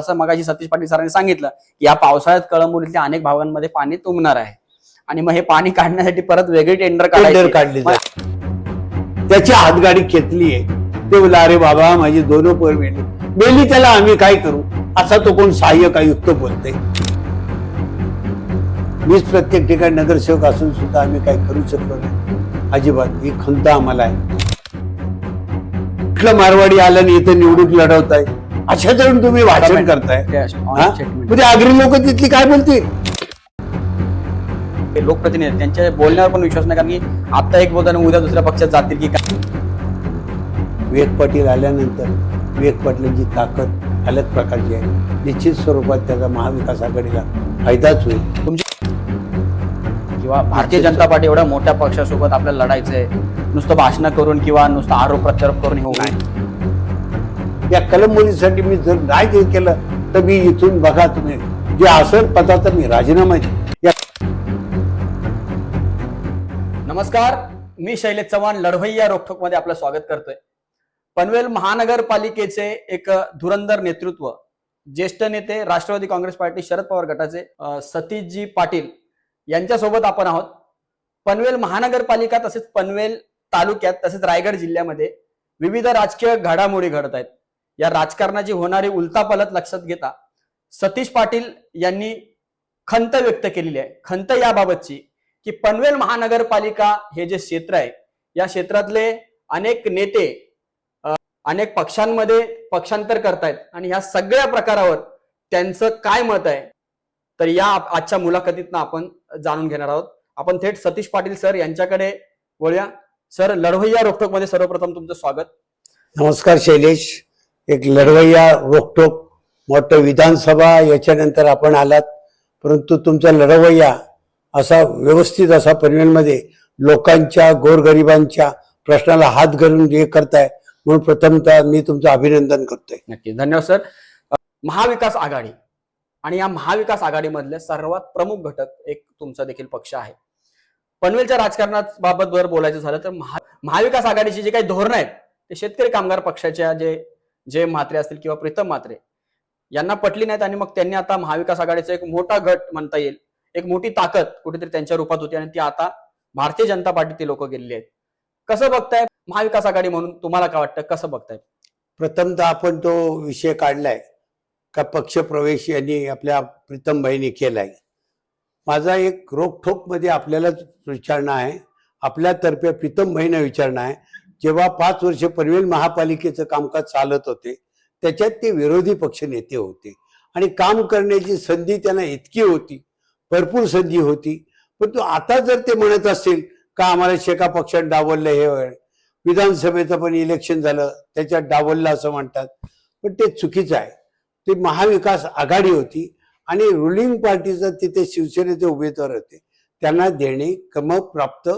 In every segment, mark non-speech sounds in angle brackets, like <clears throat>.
असं मगाशी सतीश पाटील सरांनी सांगितलं की या पावसाळ्यात कळंबोलीतल्या अनेक भागांमध्ये पाणी तुंबणार आहे. आणि मग हे पाणी काढण्यासाठी परत वेगळी टेंडर काढायची काढली त्याची हातगाडी खेचली आहे. ते बोला अरे बाबा माझी दोन पोर मेली. मेली त्याला आम्ही काय करू? असा तो कोण सहाय्यक आयुक्त बोलते मीच प्रत्येक ठिकाणी नगरसेवक असून सुद्धा आम्ही काही करू शकलो नाही. अजिबात. ही खंत आम्हाला आहे. कुठलं मारवाडी आलं आणि इथं निवडणूक लढवताय? अशा तरुण तुम्ही भाषण करताय. हा? म्हणजे आगरी लोक तिथली काय बोलतील? ते लोकप्रतिनिधी आहेत, त्यांच्या बोलण्यावर पण विश्वास नाही कारण की आता एक बोलताना उद्या दुसऱ्या पक्षात जातील की काय? विवेक पाटील आल्यानंतर विवेक पाटलांची ताकद अलग प्रकारची आहे. निश्चित स्वरूपात त्याचा महाविकास आघाडीला फायदाच होईल. किंवा भारतीय जनता पार्टी एवढ्या मोठ्या पक्षासोबत आपल्याला लढायचंय. नुसतं भाषण करून किंवा नुसतं आरोप प्रत्यारोप करून हे होऊ नये या कलमोलीसाठी मी जर नाही ते केलं तर मी इथून बघा तुम्ही. जे असेल पदाचा मी राजीनामा या नमस्कार मी शैलेश चव्हाण लढवय्या रोखोकमध्ये आपलं स्वागत करतोय. पनवेल महानगरपालिकेचे एक धुरंधर नेतृत्व ज्येष्ठ नेते राष्ट्रवादी काँग्रेस पार्टी शरद पवार गटाचे सतीशजी पाटील यांच्यासोबत आपण आहोत. पनवेल महानगरपालिका तसेच पनवेल तालुक्यात तसेच रायगड जिल्ह्यामध्ये विविध राजकीय घडामोडी घडत आहेत. या राजकारणाची होणारी उलतापालत लक्षात घेता सतीश पाटील यांनी खंत व्यक्त केलेली आहे. खंत याबाबतची की पनवेल महानगरपालिका हे जे क्षेत्र आहे या क्षेत्रातले अनेक नेते अनेक पक्षांमध्ये पक्षांतर करतायत आणि ह्या सगळ्या प्रकारावर त्यांचं काय मत आहे तर या आजच्या मुलाखतीतनं आपण जाणून घेणार आहोत. आपण थेट सतीश पाटील सर यांच्याकडे वळूया. सर लढवय्या रोखोकमध्ये सर्वप्रथम तुमचं स्वागत. नमस्कार शैलेश. एक लढवय्या रोखटोक मोठं विधानसभा याच्यानंतर आपण आलात. परंतु तुमचा लढवय्या असा व्यवस्थित असा परिणाममध्ये लोकांच्या गोरगरिबांच्या प्रश्नाला हात घालून जे करताय. म्हणून प्रथमतः मी तुमचं अभिनंदन करतोय. नक्की. धन्यवाद सर. महाविकास आघाडी. आणि या महाविकास आघाडीमधले सर्वात प्रमुख घटक एक तुमचा देखील पक्ष आहे. पनवेलच्या राजकारणात बाबत जर बोलायचं झालं तर महा महाविकास आघाडीची जे काही धोरणं आहेत ते शेतकरी कामगार पक्षाच्या जे जय म्हात्रे असतील किंवा प्रीतम म्हात्रे यांना पटली नाहीत आणि मग त्यांनी आता महाविकास आघाडीचा एक मोठा गट म्हणता येईल एक मोठी ताकद कुठेतरी त्यांच्या रूपात होती आणि ती आता भारतीय जनता पार्टी लोक गेलेली आहेत. कसं बघताय महाविकास आघाडी म्हणून तुम्हाला काय वाटतं? कसं बघताय? प्रथमतः आपण तो विषय काढलाय का पक्षप्रवेश यांनी आपल्या प्रीतमबाईंनी केलाय. माझा एक रोखठोकमध्ये आपल्यालाच विचारणं आहे. आपल्यातर्फे प्रीतमबाईंना विचारणं आहे. जेव्हा पाच वर्ष पनवेल महापालिकेचं कामकाज चालत होते त्याच्यात ते विरोधी पक्ष नेते होते. आणि काम करण्याची संधी त्यांना इतकी होती भरपूर संधी होती. परंतु आता जर ते म्हणत असतील का आम्हाला शेका पक्षात डावललं हे विधानसभेचं पण इलेक्शन झालं त्याच्यात डावललं असं म्हणतात. पण ते चुकीचं आहे. ते महाविकास आघाडी होती आणि रुलिंग पार्टीचं तिथे शिवसेनेचे उमेदवार होते. त्यांना देणे क्रमप्राप्त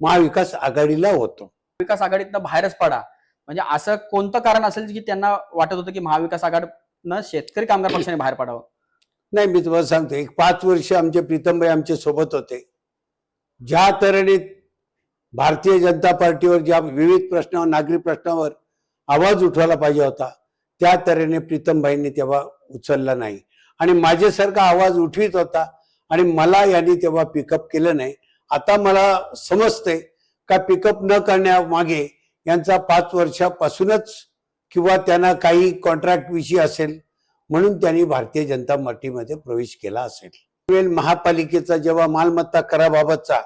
महाविकास आघाडीला होतो. महाविकास आघाडीतनं बाहेरच पडा. म्हणजे असं कोणतं कारण असेल की त्यांना वाटत होतं की महाविकास आघाडीनं शेतकरी कामगार पक्षाने बाहेर पडावं? नाही मी तुम्हाला सांगतो एक पाच वर्ष आमचे प्रीतमभाई आमच्यासोबत होते. ज्या तऱ्हेने भारतीय जनता पार्टीवर ज्या विविध प्रश्नावर नागरी प्रश्नावर आवाज उठवायला पाहिजे होता त्या तऱ्हेने प्रीतमभाईंनी तेव्हा उचलला नाही. आणि माझ्यासारखा आवाज उठवीत होता आणि मला यांनी तेव्हा पिकअप केलं नाही. आता मला समजतंय का पिकअप न करण्यामागे यांचा पाच वर्षापासूनच किंवा त्यांना काही कॉन्ट्रॅक्ट विषयी असेल म्हणून त्यांनी भारतीय जनता पार्टीमध्ये प्रवेश केला असेल. महापालिकेचा जेव्हा मालमत्ता कराबाबतचा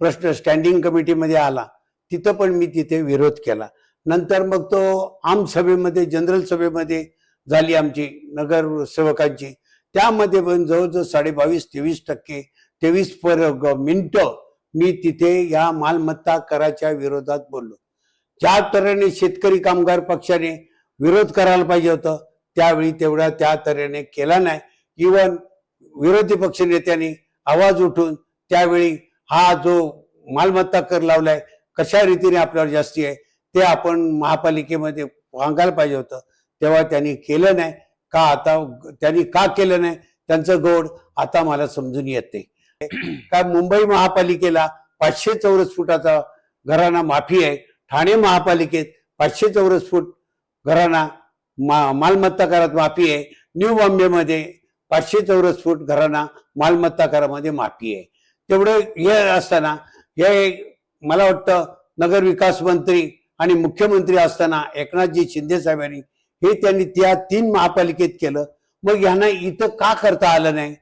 प्रश्न स्टँडिंग कमिटीमध्ये आला तिथं पण मी तिथे विरोध केला. नंतर मग तो आम सभेमध्ये जनरल सभेमध्ये झाली आमची नगरसेवकांची त्यामध्ये पण जवळजवळ साडेबावीस तेवीस टक्के तेवीस पर मिनटं मी तिथे या मालमत्ता कराच्या विरोधात बोललो. ज्या तऱ्हेने शेतकरी कामगार पक्षाने विरोध करायला पाहिजे होतं त्यावेळी तेवढा त्या तऱ्हेने केला नाही. इवन विरोधी पक्ष नेत्यांनी आवाज उठून त्यावेळी हा जो मालमत्ता कर लावलाय कशा रीतीने आपल्यावर जास्ती आहे ते आपण महापालिकेमध्ये सांगायला पाहिजे होतं. तेव्हा त्यांनी केलं नाही. का आता त्यांनी का केलं नाही? त्यांचं गोड आता मला समजून येते. काय मुंबई महापालिकेला पाचशे चौरस फुटाचा घराणा माफी आहे. ठाणे महापालिकेत पाचशे चौरस फूट घराणा मा मालमत्ता करात माफी आहे. न्यू बॉम्बेमध्ये पाचशे चौरस फूट घरांना मालमत्ता करामध्ये माफी आहे. तेवढं हे असताना हे मला वाटतं नगर विकास मंत्री आणि मुख्यमंत्री असताना एकनाथजी शिंदे साहेबांनी हे त्यांनी त्या तीन महापालिकेत केलं. मग यांना इथं का करता आलं नाही?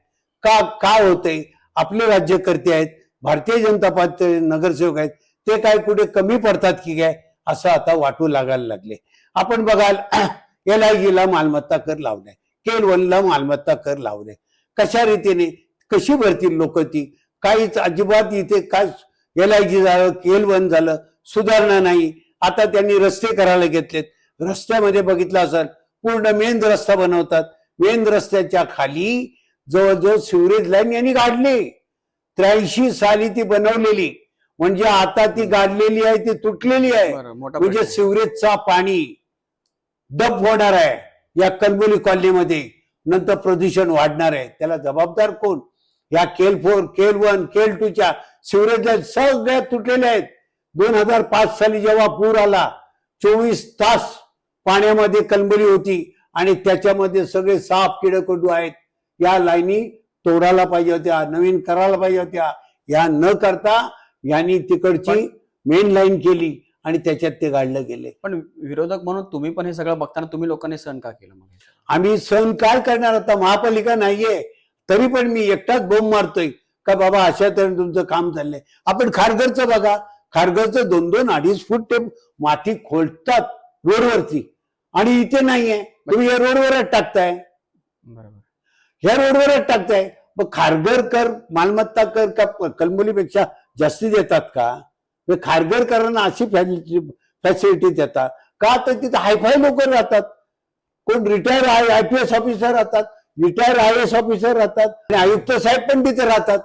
का का होतंय? आपले राज्यकर्ते आहेत भारतीय जनता पार्टी नगरसेवक आहेत ते काय कुठे कमी पडतात की काय असं आता वाटू लागायला लागले. आपण बघाल एल आय जीला मालमत्ता कर लावणे केल वनला मालमत्ता कर लावणे कशा रीतीने कशी भरतील लोक ती? काहीच अजिबात इथे काय एल आय जी झालं केल वन झालं सुधारणा नाही. आता त्यांनी रस्ते करायला घेतलेत. रस्त्यामध्ये बघितलं असेल पूर्ण मेन रस्ता बनवतात. मेन रस्त्याच्या खाली जवळजवळ सिवरेज लाईन यांनी काढली. त्र्याऐंशी साली ती बनवलेली. म्हणजे आता ती गाडलेली आहे ती तुटलेली आहे. म्हणजे. सिवरेजचा पाणी डब होणार आहे या कलबोली कॉलनीमध्ये. नंतर प्रदूषण वाढणार आहे. त्याला जबाबदार कोण? या केल फोर केल वन केल टूच्या सिवरेज सगळ्या तुटलेल्या आहेत. दोन हजार पाच साली जेव्हा पूर आला चोवीस तास पाण्यामध्ये कलबली होती आणि त्याच्यामध्ये सगळे साप किडकोडू आहेत. या लाईनी तोडायला पाहिजे होत्या नवीन करायला पाहिजे होत्या. या न करता यांनी तिकडची मेन लाईन केली आणि त्याच्यात ते गाडलं गेले. पण विरोधक म्हणून तुम्ही पण हे सगळं बघताना तुम्ही लोकांनी सहन का केलं? आम्ही सण काय करणार? आता महापालिका नाहीये. तरी पण मी एकटाच बोंब मारतोय. का बाबा अशा तऱ्हेने तुमचं काम चाललंय. आपण खारघरचं बघा. खारघरचं दोन दोन अडीच फूट ते माती खोलतात रोडवरती. आणि इथे नाहीये. तुम्ही या रोडवरच टाकताय. बरोबर. ह्या रोडवरच टाकताय. मग खारघर कर मालमत्ता कर का प- कलमुलीपेक्षा जास्ती देतात का? खारघरकरांना अशी फॅसिलिटी फॅसिलिटी देतात. का तर तिथे हायफाय लोक राहतात. कोण retire I I P S officer राहतात रिटायर आय एस ऑफिसर राहतात आणि आयुक्त साहेब पण तिथे राहतात.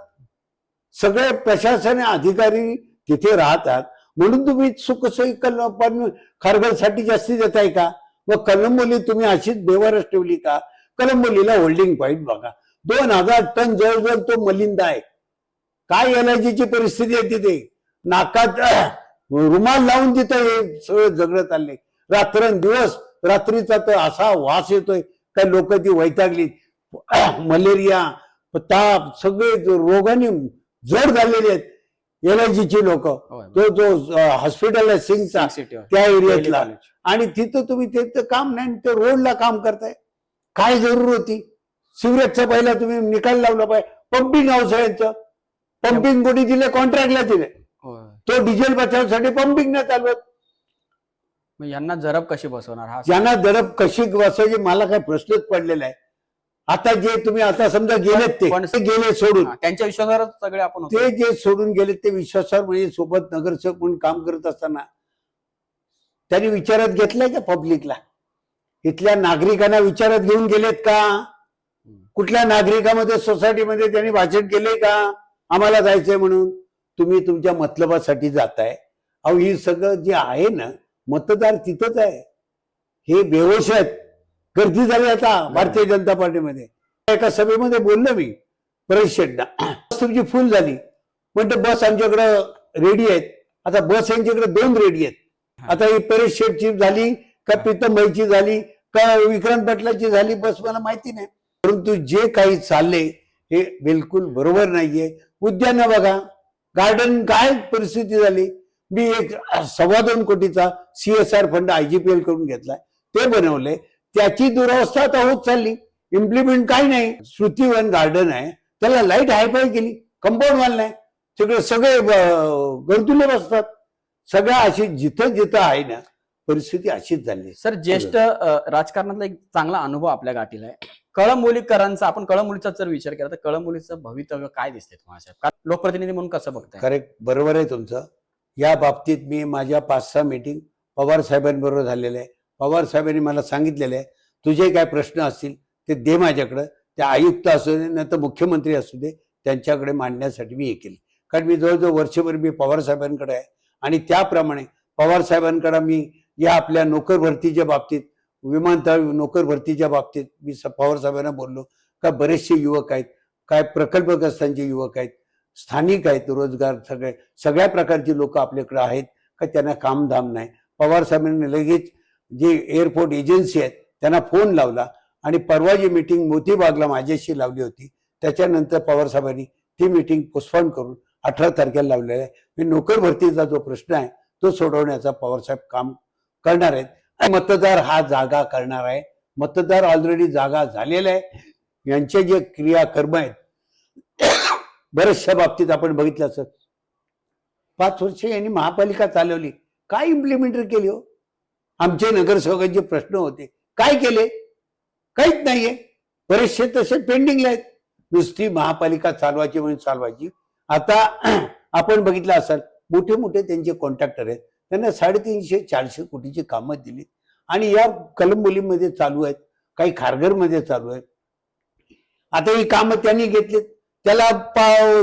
सगळे प्रशासन अधिकारी तिथे राहतात. म्हणून तुम्ही सुखसोयी कल पण खारघरसाठी जास्ती देताय का? व कलमोली तुम्ही अशीच बेवारच ठेवली का? कलंबोलीला होल्डिंग पॉईंट बघा. दोन हजार टन जवळजवळ तो मलिंदा आहे. काय एलर्जीची परिस्थिती आहे तिथे? नाकात रुमाल लावून तिथं हे सगळं जगणं चाललंय रात्रंदिवस रात्रीचा तर असा वास येतोय. काय लोक ती वैतागली. मलेरिया ताप सगळे रोगाने जड झालेले आहेत. एलर्जीची लोक. तो जो हॉस्पिटल आहे सिंगचा. त्या एरियातला. आणि तिथं तुम्ही ते काम नाही ते रोडला काम करताय. काय जरूर होती? सिवरेजचा पहिला तुम्ही निकाल लावला पाहिजे. पंपिंग हाऊस आहे यांचं. पंपिंग कोणी दिले? कॉन्ट्रॅक्टला दिले. तो डिझेल बचावसाठी पंपिंग नाही चालवत. मग यांना जरब कशी बसवणार? हा ज्यांना दडप कशी बसायची मला काय प्रश्नच पडलेला आहे. आता जे तुम्ही आता समजा गेलेत ते गेले सोडून. त्यांच्या विश्वासावरच सगळे आपण. ते जे सोडून गेले ते विश्वासावर म्हणजे सोबत नगरसेवक म्हणून काम करत असताना त्यांनी विचारात घेतलंय का पब्लिकला इथल्या नागरिकांना विचारात घेऊन गेलेत का? कुठल्या नागरिकामध्ये सोसायटीमध्ये त्यांनी भाषण केले का? आम्हाला जायचंय म्हणून. तुम्ही तुमच्या मतलबासाठी जाताय. अहो ही सगळं जे आहे ना मतदार तिथंच आहे. हे बेहोश आहेत. गर्दी झाली आता भारतीय जनता पार्टीमध्ये. एका सभेमध्ये बोललो मी परिषदना बस तुमची फुल झाली. म्हणते बस आमच्याकडं रेडी आहेत. आता बस यांच्याकडे दोन रेडी आहेत. आता ही परिषद झाली का प्रीतमभाईची झाली? का विक्रांत पाटलाची झाली बस मला माहिती नाही. परंतु जे काही चालले हे बिलकुल बरोबर नाहीये. उद्यान बघा गार्डन काय परिस्थिती झाली? मी एक सव्वा दोन कोटीचा सीएसआर फंड आयजीपीएल करून घेतलाय. ते बनवले. त्याची दुरावस्था आता होत चालली. इम्प्लिमेंट काही नाही. श्रुतीवन गार्डन आहे. त्याला लाइट हायफाय केली. कंपाऊंड वाल नाही. सगळे सगळे गर्दुले बसतात. सगळ्या अशी जिथं जिथं आहे ना परिस्थिती अशीच झाली. सर ज्येष्ठ राजकारणातला एक चांगला अनुभव आपल्या गाठीला आहे. कळंबोलीकरांचा आपण कळंबोलीचा जर विचार केला तर कळंबोलीचं भवितव्य काय दिसते तुम्हाला लोकप्रतिनिधी म्हणून कसं बघताय? करेक्ट बरोबर आहे तुमचं. या बाबतीत मी माझ्या पाच सहा मीटिंग पवार साहेबांबरोबर झालेले आहे. पवार साहेबांनी मला सांगितलेले आहे तुझे काय प्रश्न असतील ते दे माझ्याकडं. ते आयुक्त असू दे नाही तर मुख्यमंत्री असू दे त्यांच्याकडे मांडण्यासाठी मी हे केले. कारण मी जवळजवळ वर्षभर मी पवार साहेबांकडे आहे. आणि त्याप्रमाणे पवार साहेबांकडे मी या आपल्या नोकर भरतीच्या बाबतीत विमानतळ नोकर भरतीच्या बाबतीत मी स- पवार साहेबांना बोललो का बरेचसे युवक आहेत काय प्रकल्पग्रस्तांचे युवक आहेत स्थानिक आहेत रोजगार सगळे सगळ्या प्रकारची लोक आपल्याकडे आहेत का त्यांना कामधाम नाही. पवार साहेबांनी लगेच जे एअरपोर्ट एजन्सी आहेत त्यांना फोन लावला आणि परवा जी मिटिंग मोतीबागला माझ्याशी लावली होती त्याच्यानंतर पवार साहेबांनी ती मिटिंग पोस्टपोन करून अठरा तारखेला लावलेली आहे. मी नोकर भरतीचा जो प्रश्न आहे तो सोडवण्याचा पवारसाहेब काम करणार आहेत. मतदार हा जागा करणार आहे. मतदार ऑलरेडी जागा झालेला आहे. यांचे जे क्रियाकर्म आहेत बऱ्याचशा बाबतीत आपण बघितलं असं पाच वर्ष यांनी महापालिका चालवली. काय इम्प्लिमेंटर केली हो? आमचे नगरसेवकांचे प्रश्न होते. काय केले? काहीच नाहीये. बरेचसे तसे पेंडिंगला आहेत. नुसती महापालिका चालवायची म्हणून चालवायची. आता आपण बघितलं असाल मोठे मोठे त्यांचे कॉन्ट्रॅक्टर आहेत. त्यांना साडेतीनशे चारशे कोटीची कामं दिली. आणि या कलंबोलीमध्ये चालू आहेत काही खारघरमध्ये चालू आहेत. आता ही कामं त्यांनी घेतलीत. त्याला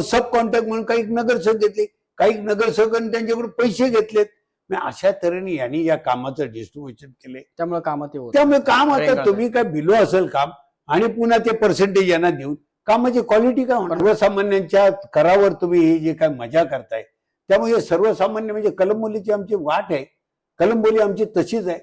सब कॉन्ट्रॅक्ट म्हणून काही नगरसेवक घेतले. काही नगरसेवकांनी त्यांच्याकडून पैसे घेतलेत. अशा तऱ्हेने यांनी या कामाचं डिस्ट्रीब्युशन केले त्यामुळे कामं ते होत त्यामुळे काम आता तुम्ही काय बिलो असेल काम आणि पुन्हा ते पर्सेंटेज यांना देऊन कामाची क्वालिटी काय होणार? सर्वसामान्यांच्या करावर तुम्ही ही जे काय मजा करताय त्यामुळे हे सर्वसामान्य म्हणजे कलंबोलीची आमची वाट आहे. कलंबोली आमची तशीच आहे.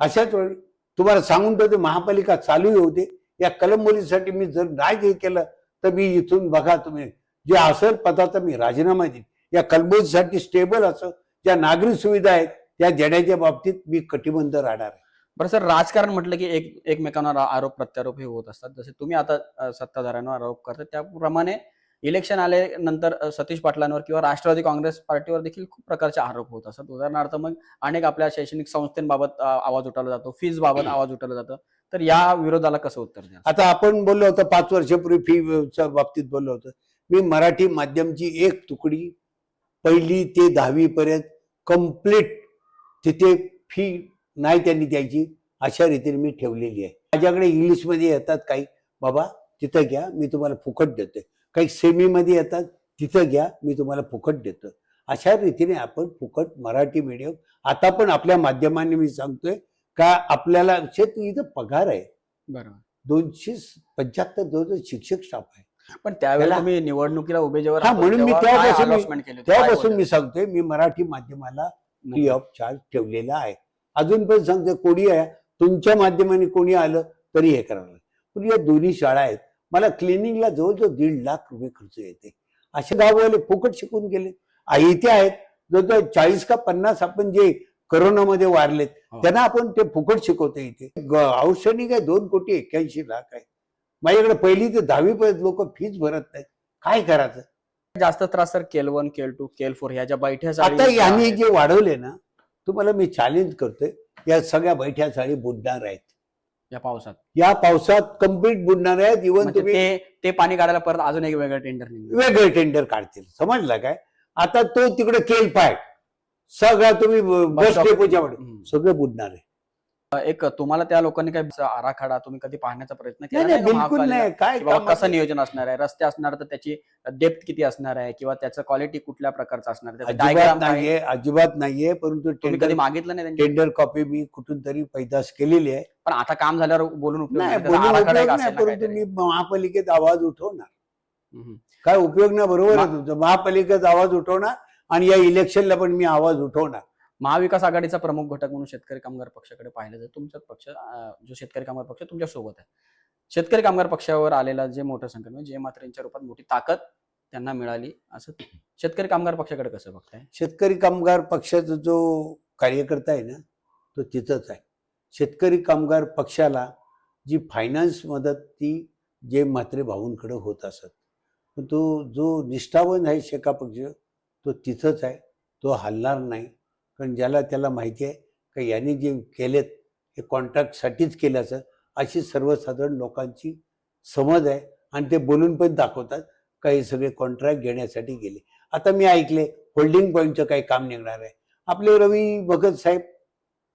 अशाच वेळी तुम्हाला सांगून ठेवते महापालिका चालूही होते. या कलंबोलीसाठी मी जर नाही हे केलं तर मी इथून बघा तुम्ही. जे असेल पदाचा मी राजीनामा देईन. या कलंबोलीसाठी स्टेबल असं ज्या नागरिक सुविधा आहेत त्या देण्याच्या बाबतीत मी कटिबंध राहणार आहे. बरं सर राजकारण म्हटलं की एक एकमेकांवर आरोप प्रत्यारोप हे होत असतात. जसे तुम्ही आता सत्ताधाऱ्यांवर आरोप करता त्याप्रमाणे इलेक्शन आल्यानंतर सतीश पाटलांवर किंवा राष्ट्रवादी काँग्रेस पार्टीवर देखील खूप प्रकारचे आरोप होत असतात उदाहरणार्थ मग अनेक आपल्या शैक्षणिक संस्थांबाबत आवाज उठवला जातो. फीज बाबत आवाज उठवला जातो. तर या विरोधाला कसं उत्तर द्या आता आपण बोललो होतो पाच वर्षापूर्वी फीच्या बाबतीत बोललो होतो. मी मराठी माध्यमची एक तुकडी पहिली ते दहावी पर्यंत कंप्लीट तिथे फी नाही त्यांनी द्यायची अशा रीतीने मी ठेवलेली आहे. माझ्याकडे इंग्लिशमध्ये येतात काही बाबा तिथं घ्या मी तुम्हाला फुकट देतोय. काही सेमीमध्ये येतात तिथं घ्या मी तुम्हाला फुकट देतो. अशा रीतीने आपण फुकट मराठी मीडियम आता पण आपल्या माध्यमाने मी सांगतोय का आपल्याला शेत इथं पगार आहे. बरोबर. दोनशे पंच्याहत्तर दोन शिक्षक स्टाफ आहे. पण त्यावेळेला तुम्ही निवडणुकीला उभे जेव्हा हा, म्हणून मी तेव्हापासून काय मी-? मी सांगतोय मी मराठी माध्यमाला फ्री ऑफ चार्ज ठेवलेला आहे. अजून पण सांगतोय कोणी आहे तुमच्या माध्यमाने कोणी आलं तरी हे करावं. पण या दोन्ही शाळा आहेत मला क्लिनिंगला जवळजवळ दीड लाख रुपये खर्च येते. असे गाववाले फुकट शिकून गेले. इथे आहेत. जवळजवळ चाळीस का पन्नास आपण जे करोनामध्ये वारलेत हो. त्यांना आपण ते फुकट शिकवतो इथे. औषधी काय दोन कोटी एक्क्याऐंशी लाख आहे. माझ्याकडे पहिली ते दहावी पर्यंत लोक फीज भरत नाहीत. काय करायचं? जास्त त्रास सर केल वन केल टू केल फोर ह्या ज्या बैठ्या आता यांनी जे वाढवले ना तुम्हाला मी चॅलेंज करतोय. या सगळ्या बैठ्या साडी बुडणार आहेत. या पावसात. या पावसात कंप्लीट बुडणार आहेत इव्हन म्हणजे तुम्ही ते ते पाणी काढायला परत अजून एक वेगळं टेंडर वेगळे टेंडर काढतील. समजलं काय? आता तो तिकडे केल पाय. सगळा तुम्ही बस stop. डेपोच्या हम्म. सगळं बुडणार आहे. एक तुम्हाला त्या लोकांनी काही आराखडा तुम्ही कधी पाहण्याचा प्रयत्न केला नाही बिलकुल? नाही काय बाबा कसं नियोजन असणार आहे रस्ते असणार तर त्याची डेप्थ किती असणार आहे किंवा त्याचं क्वालिटी कुठल्या प्रकारचं असणार? नाहीये अजिबात नाहीये परंतु कधी मागितलं नाही त्यांनी? टेंडर कॉपी मी कुठून तरी पैदास केलेली आहे पण आता काम झाल्यावर बोलून परंतु. मी महापालिकेत आवाज उठवणार. काय उपयोग नाही बरोबर आहे तुमचं महापालिकेत आवाज उठवणार आणि या इलेक्शनला पण मी आवाज उठवणार महाविकास आघाडीचा प्रमुख घटक म्हणून शेतकरी कामगार पक्षाकडे पाहिलं जातं. तुमचाच पक्ष जो शेतकरी कामगार पक्ष तुमच्यासोबत आहे. शेतकरी कामगार पक्षावर आलेला जे मोठं संकट म्हणजे जे मात्र यांच्या रूपात मोठी ताकद त्यांना मिळाली असं शेतकरी कामगार पक्षाकडे कसं बघताय? शेतकरी कामगार पक्षाचा जो कार्यकर्ता आहे ना तो तिथंच आहे. शेतकरी कामगार पक्षाला जी फायनान्स मदत ती जे म्हात्रे भाऊंकडे होत असत. पण तो जो निष्ठावंत आहे शेका पक्ष तो तिथंच आहे. तो हलणार नाही. कारण ज्याला त्याला माहिती आहे का यांनी जे केलेत हे कॉन्ट्रॅक्टसाठीच केल्याचं अशी सर्वसाधारण लोकांची समज आहे. आणि ते बोलून पण दाखवतात काही सगळे कॉन्ट्रॅक्ट घेण्यासाठी गेले. आता मी ऐकले होल्डिंग पॉईंटचं काही काम निघणार आहे. आपले रवी भगत साहेब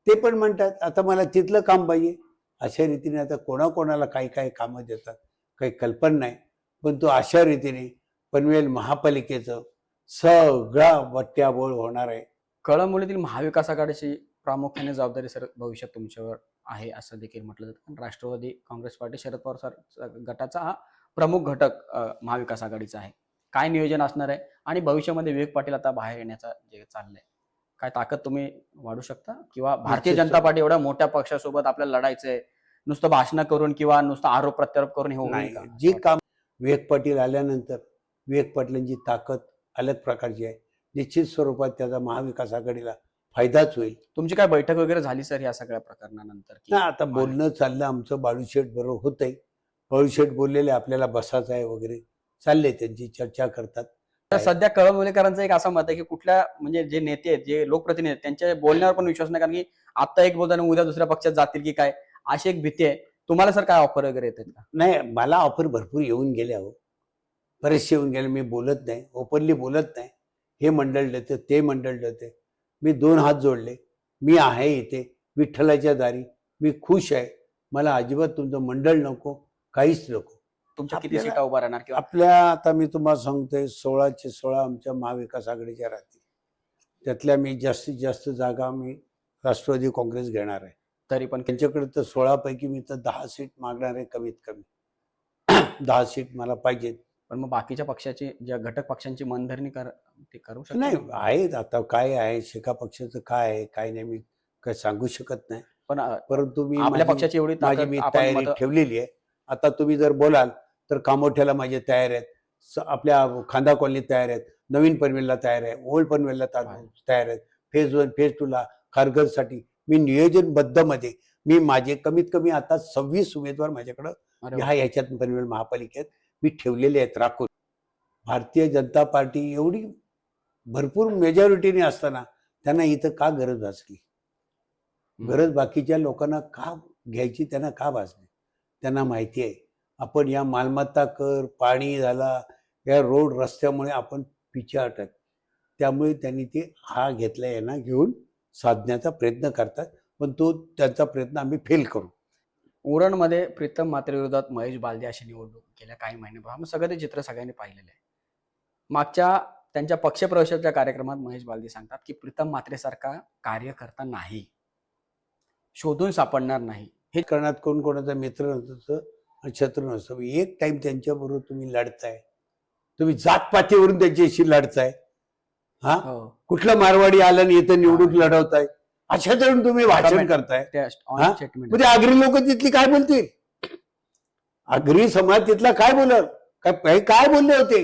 ते पण म्हणतात आता मला तिथलं काम पाहिजे. अशा रीतीने आता कोणाकोणाला काही काही कामं देतात काही कल्पना नाही. पण तो अशा रीतीने पनवेल महापालिकेचं सगळा वट्ट्याबोळ होणार आहे. कळंबोलीतील महाविकास आघाडीची प्रामुख्याने जबाबदारी सर भविष्यात तुमच्यावर आहे असं देखील म्हटलं जातं कारण Rashtrawadi Congress party Sharad Pawar sir गटाचा हा प्रमुख घटक महाविकास आघाडीचा आहे काय नियोजन असणार आहे आणि भविष्यामध्ये विवेक पाटील आता बाहेर येण्याचा जे चाललंय काय ताकद तुम्ही वाढू शकता किंवा भारतीय जनता. पार्टी एवढ्या मोठ्या पक्षासोबत आपल्याला लढायचंय नुसतं भाषण करून किंवा नुसतं आरोप प्रत्यारोप करून हे? जे काम विवेक पाटील आल्यानंतर विवेक पाटलांची ताकद अलग प्रकारची आहे निश्चित स्वरूपात त्याचा महाविकास आघाडीला फायदाच होईल. तुमची काय बैठक वगैरे झाली सर या सगळ्या प्रकरणानंतर की- ना आता बोलणं चाललं आमचं बाळूशेठ बरोबर होतंय. बाळूशेठ बोललेले आपल्याला बसायचं आहे वगैरे चालले त्यांची चर्चा करतात. तर सध्या कळमनुलेकरांचं एक असं मत आहे की कुठल्या म्हणजे जे नेते आहेत जे लोकप्रतिनिधी आहेत त्यांच्या बोलण्यावर पण विश्वास नाही कारण की आता एक बोलताना उद्या दुसऱ्या पक्षात जातील की काय अशी एक भीती आहे. तुम्हाला सर काय ऑफर वगैरे येतात का? नाही मला ऑफर भरपूर येऊन गेल्या हो. बरेचसे येऊन गेले मी बोलत नाही ओपनली बोलत नाही. हे मंडळ देते ते मंडळ देते मी दोन हात जोडले. मी आहे इथे. विठ्ठलाच्या दारी. मी खुश आहे. मला अजिबात तुमचं मंडळ नको काहीच नको. तुमच्या किती सीटा उभा राहणार किंवा? आपल्या आता मी तुम्हाला सांगतोय सोळाचे सोळा आमच्या महाविकास आघाडीच्या राहतील. त्यातल्या मी जास्तीत जास्त जागा मी राष्ट्रवादी काँग्रेस घेणार आहे. तरी पण त्यांच्याकडे तर सोळापैकी मी तर दहा सीट मागणार आहे कमीत कमी. <clears throat> दहा सीट मला पाहिजेत. पण मग बाकीच्या पक्षाची ज्या घटक पक्षांची मनधरणी कर ते करू शकतो नाही आहेत आता काय आहे शेका पक्षाचं काय आहे काय नाही मी काय सांगू शकत नाही. पण परंतु मी आपल्या पक्षाची एवढी माझी मी तयारी ठेवलेली आहे. आता तुम्ही जर बोलाल तर कामोठ्याला माझे तयार आहेत. आपल्या खांदा कॉलनी तयार आहेत. नवीन पनवेलला तयार आहे. ओल्ड पनवेलला. तयार आहेत. फेज वन फेज टू ला खारघरसाठी मी नियोजनबद्धमध्ये मी माझे कमीत कमी आता सव्वीस उमेदवार माझ्याकडं. ह्या ह्याच्यात पनवेल महापालिकेत मी ठेवलेले आहेत राखून. भारतीय जनता पार्टी एवढी भरपूर मेजॉरिटीने असताना त्यांना इथं का गरज भासली? गरज बाकीच्या लोकांना का घ्यायची त्यांना का भासली? त्यांना माहिती आहे. आपण या मालमत्ता कर पाणी झाला या रोड रस्त्यामुळे आपण पिछाट आहेत त्यामुळे त्यांनी ते हा घेतला यांना घेऊन साधण्याचा प्रयत्न करतात. पण तो त्यांचा प्रयत्न आम्ही फेल करू. उरणमध्ये प्रीतम म्हात्रे विरोधात महेश बालदे अशी निवडणूक गेल्या काही महिन्यापासून सगळं ते चित्र सगळ्यांनी पाहिलेलं आहे. मागच्या त्यांच्या पक्षप्रवेशाच्या कार्यक्रमात महेश बालदे सांगतात की प्रीतम म्हात्रेसारखा कार्यकर्ता नाही. शोधून सापडणार नाही. हे करण्यात कोण कोणाचा मित्र नसतं शत्रू नसतो. एक टाइम त्यांच्याबरोबर तुम्ही लढताय. तुम्ही जातपातीवरून त्यांच्याशी लढताय. हा? हो. कुठलं मारवाडी आलं आणि इथं निवडून लढवताय? अशा तरुण तुम्ही भाषण Comment. करताय. म्हणजे आगरी लोक तिथली काय बोलतील? आगरी समाज तिथला काय बोलत काय काय बोलले होते?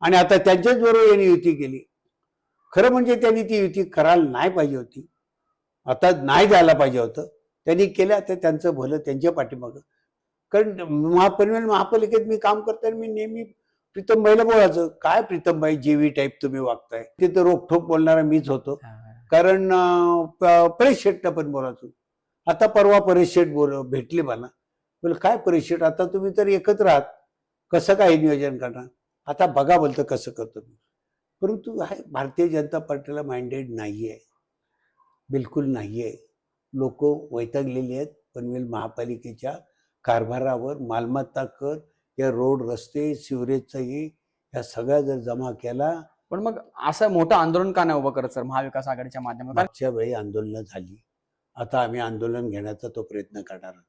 आणि आता त्यांच्याच बरोबर यांनी युती केली. खरं म्हणजे त्यांनी ती युती करायला नाही पाहिजे होती. आता नाही जायला पाहिजे होतं. त्यांनी केल्या तर त्यांचं भलं त्यांच्या पाठीमागं. कारण महापनवेल महापालिकेत मी काम करताना मी नेहमी प्रीतमबाईला बोलायचं. काय प्रीतमबाई जीवी टाईप तुम्ही वागताय? तिथं रोखठोक बोलणारा मीच होतो. कारण अं, परेश शेट्टला पण बोलायचो. आता परवा परेश शेट बोल भेटले मला. बोल काय परेश शेट आता तुम्ही तर एकत्र आहात. कसं काय नियोजन करणार? आता बघा बोलतं कसं करतो मी. परंतु हाय भारतीय जनता पार्टीला माइंडेड नाही आहे बिलकुल नाही आहे लोक वैतागलेली आहेत. पनवेल महापालिकेच्या कारभारावर मालमत्ता कर या रोड रस्ते सिवरेजचाही ह्या सगळ्या जर जमा केला पण मग असं मोठं आंदोलन का नाही उभं करत सर? महाविकास आघाडीच्या माध्यमातून? मागच्या वेळी आंदोलनं झाली. आता आम्ही आंदोलन घेण्याचा तो प्रयत्न करणार आहोत.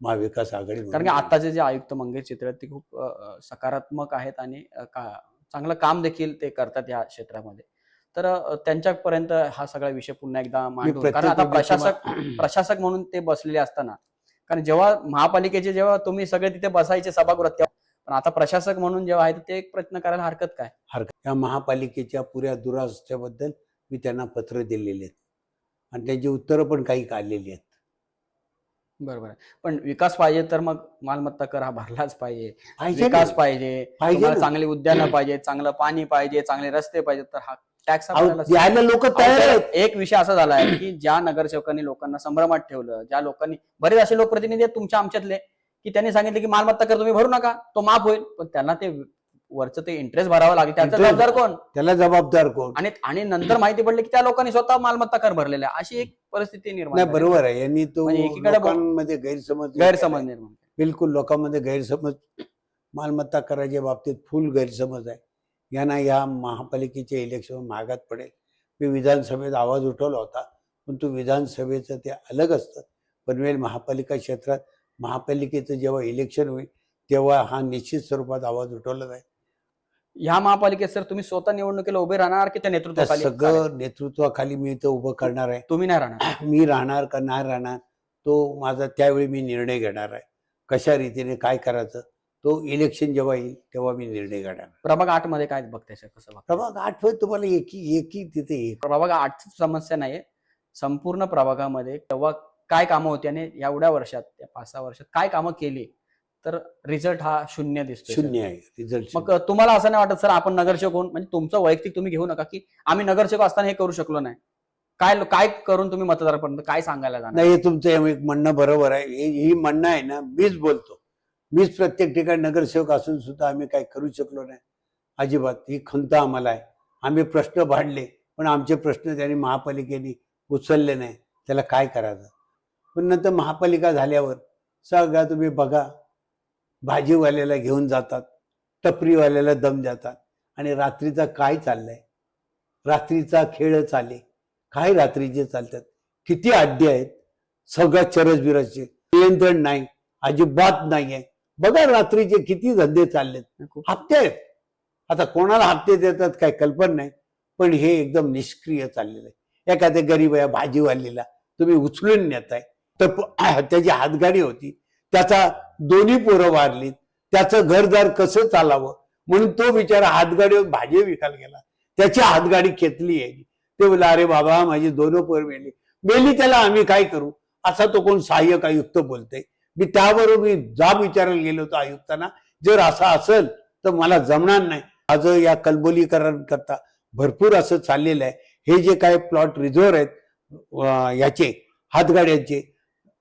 महाविकास आघाडी कारण की म्हणून. आताचे जे आयुक्त मंगेश चित्र आहेत ते खूप अ, सकारात्मक आहेत आणि अ, का- चांगलं काम देखील ते करतात या क्षेत्रामध्ये. तर अ, त्यांच्यापर्यंत हा सगळा विषय पुन्हा एकदा कारण प्रत्येक आता वेळी प्रशासक <clears throat> प्रशासक म्हणून ते बसलेले असताना कारण जेव्हा महापालिकेचे जेव्हा तुम्ही सगळे तिथे बसायचे सभागृहात तेव्हा पण आता प्रशासक म्हणून जेव्हा आहे ते एक प्रयत्न करायला हरकत काय? हरकत. या महापालिकेच्या पुऱ्या दुरावस्थेबद्दल मी त्यांना पत्र दिलेले आहेत. आणि त्यांची उत्तरं पण काही काढलेली आहेत. बरोबर आहे. पण विकास पाहिजे तर मग मालमत्ता कर हा भरलाच पाहिजे. पाहिजे विकास ना. पाहिजे. पाहिजे तुम्हाला ना. चांगली उद्यानं पाहिजे चांगलं पाणी पाहिजे चांगले रस्ते पाहिजे तर हा टॅक्स अहो, द्यायला लोक तयार आहेत. एक विषय असा झाला आहे की ज्या नगरसेवकांनी लोकांना संभ्रमात ठेवलं ज्या लोकांनी बरेच असे लोकप्रतिनिधी आहेत तुमच्या आमच्यातले. की त्यांनी सांगितले की मालमत्ता कर तुम्ही भरू नका. तो माफ होईल. पण त्यांना ते वरचं ते इंटरेस्ट भरावं लागेल. त्याचा Interest- जबाबदार कोण? त्याला जबाबदार कोण? आणि आणि नंतर माहिती पडली की त्या लोकांनी स्वतः मालमत्ता कर भरलेला आहे. अशी एक परिस्थिती निर्माण नाही झाली. बरोबर आहे. यांनी तो म्हणजे एकीकडे लोकांमध्ये गैरसमज गैरसमज निर्माण केला. बिलकुल लोकांमध्ये गैरसमज मालमत्ता करायच्या बाबतीत फुल गैरसमज आहे. यांना या महापालिकेच्या इलेक्शन मागात पडेल. मी विधानसभेत आवाज उठवला होता पण तो विधानसभेचं ते अलग असतं. पनवेल महापालिका क्षेत्रात महापालिकेचं जेव्हा इलेक्शन होईल तेव्हा हा निश्चित स्वरूपात आवाज उठवला जाईल. ह्या महापालिकेत सर तुम्ही स्वतः निवडणुकीला उभे राहणार की त्या नेतृत्वाखाली सगळं नेतृत्वाखाली मी इथं उभं करणार आहे. तुम्ही नाही राहणार. <clears throat> मी राहणार का नाही राहणार तो माझा त्यावेळी मी निर्णय घेणार आहे. कशा रीतीने काय करायचं तो इलेक्शन जेव्हा येईल तेव्हा मी निर्णय घेणार. प्रभाग आठमध्ये काय बघताय कसं बघताय? प्रभाग आठवत तुम्हाला एकी एकी तिथे प्रभाग आठची समस्या नाही संपूर्ण प्रभागामध्ये तेव्हा काय कामं होती आणि एवढ्या वर्षात त्या पाच सहा वर्षात काय कामं केली तर रिझल्ट हा शून्य दिसतो शून्य आहे रिझल्ट मग तुम्हाला असं नाही वाटत सर आपण नगरसेवक होऊन म्हणजे तुमचं वैयक्तिक तुम्ही घेऊ नका की आम्ही नगरसेवक असताना हे करू शकलो नाही. काय काय करून तुम्ही मतदारापर्यंत काय सांगायला जाणार? नाही हे तुमचं हे एक म्हणणं बरोबर आहे. हे ही म्हणणं आहे ना मीच बोलतो. मीच प्रत्येक ठिकाणी नगरसेवक असून सुद्धा आम्ही काय करू शकलो नाही. अजिबात ही खंत आम्हाला आहे. आम्ही प्रश्न भांडले पण आमचे प्रश्न त्यांनी महापालिकेने उचलले नाही. त्याला काय करायचं? पण नंतर महापालिका झाल्यावर सगळं तुम्ही बघा भाजीवाल्याला घेऊन जातात टपरीवाल्याला दम देतात आणि रात्रीचा काय चाललंय? रात्रीचा खेळ चाले काय रात्रीचे चालतात? किती अड्डे आहेत? सगळ्या चरस बिरसचे नियंत्रण नाही अजिबात नाही आहे. बघा रात्रीचे किती धंदे चाललेत. हप्ते आहेत. आता कोणाला हप्ते देतात काय कल्पना नाही पण हे एकदम निष्क्रिय चाललेलं आहे. एखाद्या गरीब आहे भाजीवालीला तुम्ही उचलून नेताय. तर <clears throat> त्याची हातगाडी होती त्याचा दोन्ही पोरं वारलीत. त्याचं घरदार कसं चालावं? म्हणून तो बिचारा हातगाडीवर भाजी विकायला गेला. त्याची हातगाडी खेचली आहे ते बोला अरे बाबा माझी दोन पोर मेली. मेली त्याला आम्ही काय करू? असा तो कोण सहाय्यक आयुक्त बोलतोय. मी त्याबरोबर मी जाब विचारायला गेलो होतो आयुक्तांना. जर असं असेल तर मला जमणार नाही. आज या कलबोलीकरण करता भरपूर असं चाललेलं आहे. हे जे काय प्लॉट रिझर्व आहेत याचे हातगाड्यांचे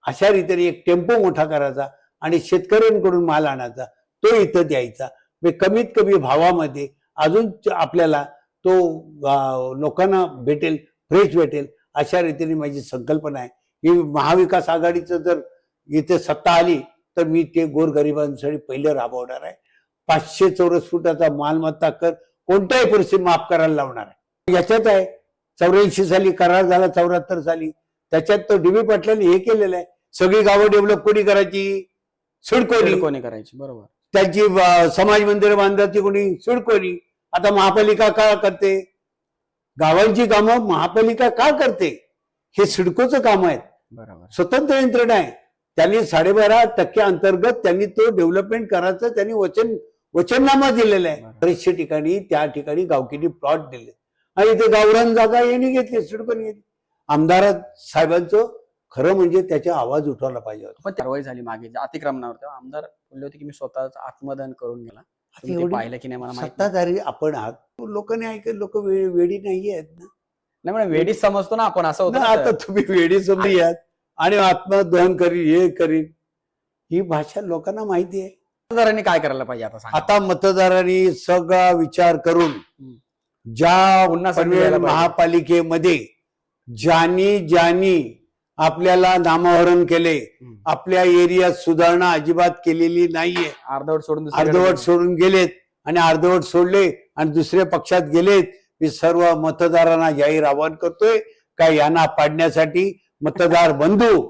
अशा रीतीने एक टेम्पो मोठा करायचा आणि शेतकऱ्यांकडून माल आणायचा तो इथं द्यायचा. म्हणजे कमीत कमी भावामध्ये अजून आपल्याला तो लोकांना भेटेल फ्रेश भेटेल अशा रीतीने माझी संकल्पना आहे. ही महाविकास आघाडीचं जर इथे सत्ता आली तर मी ते गोरगरिबांसाठी पहिलं राबवणार आहे. पाचशे चौरस फुटाचा मालमत्ता कर कोणत्याही परिस्थितीत माफ करायला लावणार आहे. याच्यात आहे चौऱ्याऐंशी साली करार झाला चौऱ्याहत्तर साली. त्याच्यात तो डी बी पाटलांनी हे केलेलं आहे. सगळी गावं डेव्हलप कोणी करायची? सिडकोनी कोणी करायची बरोबर. त्यांची समाज मंदिर बांधायची कोणी? सिडकोनी आता महापालिका का करते? गावांची कामं महापालिका का करते? हे सिडकोचं काम आहे बरोबर. स्वतंत्र यंत्रणा आहे. त्यांनी साडेबारा टक्के अंतर्गत त्यांनी तो डेव्हलपमेंट करायचं त्यांनी वचन वचननामा दिलेला आहे. बरेचशे ठिकाणी त्या ठिकाणी गावकीने प्लॉट दिले. आणि ते गावरान जागा यांनी घेतली सिडकोनी घेतली आमदार साहेबांचं खरं म्हणजे त्याचा आवाज उठवला पाहिजे होता. पण कारवाई झाली मागे अतिक्रमणावर. तेव्हा आमदार बोलले होते की मी स्वतःच आत्मदहन करून गेला. आता तुम्ही ते एवढी पाहिलं की नाही मला माहीत नाही. सत्ताधारी आपण आहात. लोकांनी ऐकत लोक वेडी नाही आहेत ना. नाही म्हणजे वेडीच समजतो ना आपण असं होतं ना, ना आता सर. तुम्ही वेडी समजी यात आणि आत्मदहन करीन हे करीन ही भाषा लोकांना माहिती आहे. मतदारांनी काय करायला पाहिजे आता सांगा. आता मतदारांनी सगळा विचार करून ज्या पुन्हा संधी पनवेल द्यायला पाहिजे. महापालिकेमध्ये ज्यांनी ज्यांनी आपल्याला नामहरण केले. आपल्या एरियात सुधारणा अजिबात केलेली नाहीये अर्धवट सोडून अर्धवट. सोडून गेलेत आणि अर्धवट सोडले आणि दुसऱ्या पक्षात गेलेत मी सर्व मतदारांना जाहीर आवाहन करतोय का यांना पाडण्यासाठी मतदार बंधू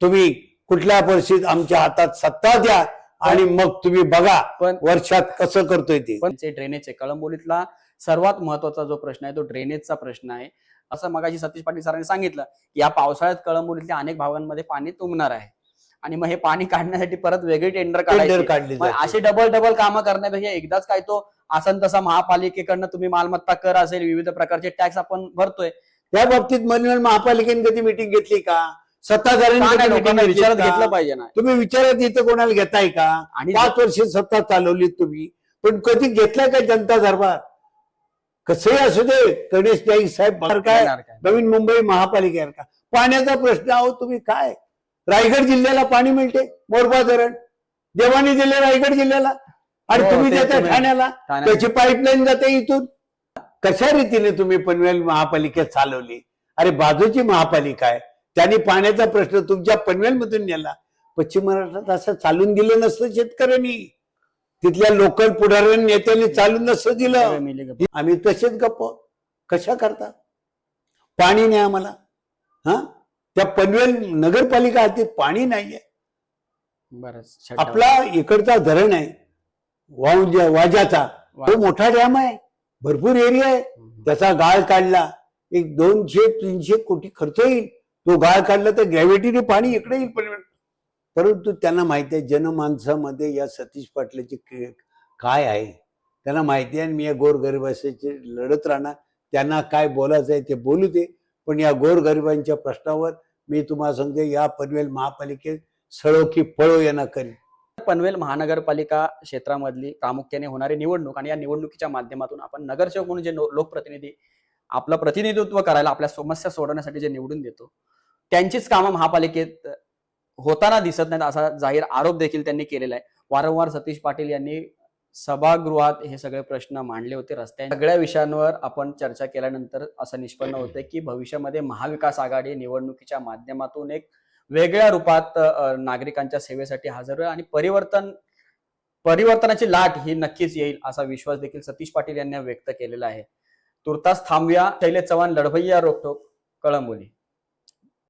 तुम्ही कुठल्या परिस्थितीत आमच्या हातात सत्ता द्या आणि मग तुम्ही बघा पण वर्षात कसं करतोय ते पण जे ड्रेनेजचे कळंबोलीतला सर्वात महत्त्वाचा जो प्रश्न आहे तो ड्रेनेजचा प्रश्न आहे असं मगाशी सतीश पाटील सरांनी सांगितलं की या पावसाळ्यात कळंबोलीतल्या अनेक भागांमध्ये पाणी तुंबणार आहे. आणि मग हे पाणी काढण्यासाठी परत वेगळी टेंडर काढायची. अशी डबल डबल कामं करण्यापेक्षा एकदाच काय तो असन तसा महापालिकेकडनं तुम्ही मालमत्ता कर असेल विविध प्रकारचे टॅक्स आपण भरतोय. त्या बाबतीत मनोरंजन महापालिकेने कधी मिटिंग घेतली का? सत्ताधाऱ्यांनी लोकांना विचारात? घेतलं पाहिजे ना. तुम्ही विचारात इथं कोणाला घेताय का? आणि पाच वर्ष सत्ता चालवली तुम्ही. पण कधी घेतलाय का जनता दरबार? कसंही असू दे गणेश नाईक साहेब काय? नवीन मुंबई महापालिकेवर का? पाण्याचा प्रश्न आहो तुम्ही काय? रायगड जिल्ह्याला पाणी मिळते मोरबा धरण. देवानी दिले रायगड जिल्ह्याला. आणि हो, तुम्ही देता ठाण्याला. त्याची पाईपलाईन जाते इथून. कशा रीतीने तुम्ही पनवेल महापालिकेत चालवली? अरे बाजूची महापालिका आहे. त्यांनी पाण्याचा प्रश्न तुमच्या पनवेलमधून नेला. पश्चिम महाराष्ट्रात असं चालून दिलं नसतं शेतकऱ्यांनी. तिथल्या लोकल पुढाऱ्यांनी नेत्यांनी चालून नसतं दिलं. आम्ही तसेच गप्प. कशा करता? पाणी नाही आम्हाला. हा? त्या पनवेल नगरपालिका हाती पाणी नाहीये. आपला इकडचा धरण आहे. वाऊंजा वाजाचा. तो मोठा डॅम आहे. भरपूर एरिया आहे. त्याचा गाळ काढला. एक दोनशे तीनशे कोटी खर्च येईल. तो गाळ काढला तर ग्रॅव्हिटीने पाणी इकडे येईल परंतु त्यांना माहिती आहे जनमानसामध्ये या सतीश पाटलाची काय आहे? त्यांना माहिती आहे आणि मी या गोरगरिबाशी लढत राहणार. त्यांना काय बोलायचं आहे ते बोलू दे. पण या गोरगरिबांच्या प्रश्नावर मी तुम्हाला सांगते या पनवेल महापालिकेत सळो की पळो यांना करी पनवेल महानगरपालिका क्षेत्रामधली प्रामुख्याने होणारी निवडणूक आणि या निवडणुकीच्या माध्यमातून आपण नगरसेवक म्हणून जे नो- लोकप्रतिनिधी आपलं प्रतिनिधित्व करायला आपल्या समस्या सोडवण्यासाठी जे निवडून देतो त्यांचीच कामं महापालिकेत होताना दिसत नाहीत असा जाहीर आरोप देखील त्यांनी केलेला आहे. वारंवार सतीश पाटील यांनी सभागृहात हे सगळे प्रश्न मांडले होते. रस्त्या सगळ्या विषयांवर आपण चर्चा केल्यानंतर असं निष्पन्न होते की भविष्यामध्ये महाविकास आघाडी निवडणुकीच्या माध्यमातून एक वेगळ्या रूपात नागरिकांच्या सेवेसाठी हजर होईल आणि परिवर्तन परिवर्तनाची लाट ही नक्कीच येईल असा विश्वास देखील सतीश पाटील यांनी व्यक्त केलेला आहे. तुर्तास थांबूया. शैलेश चव्हाण लढवय्या रोखोक कळंबोली.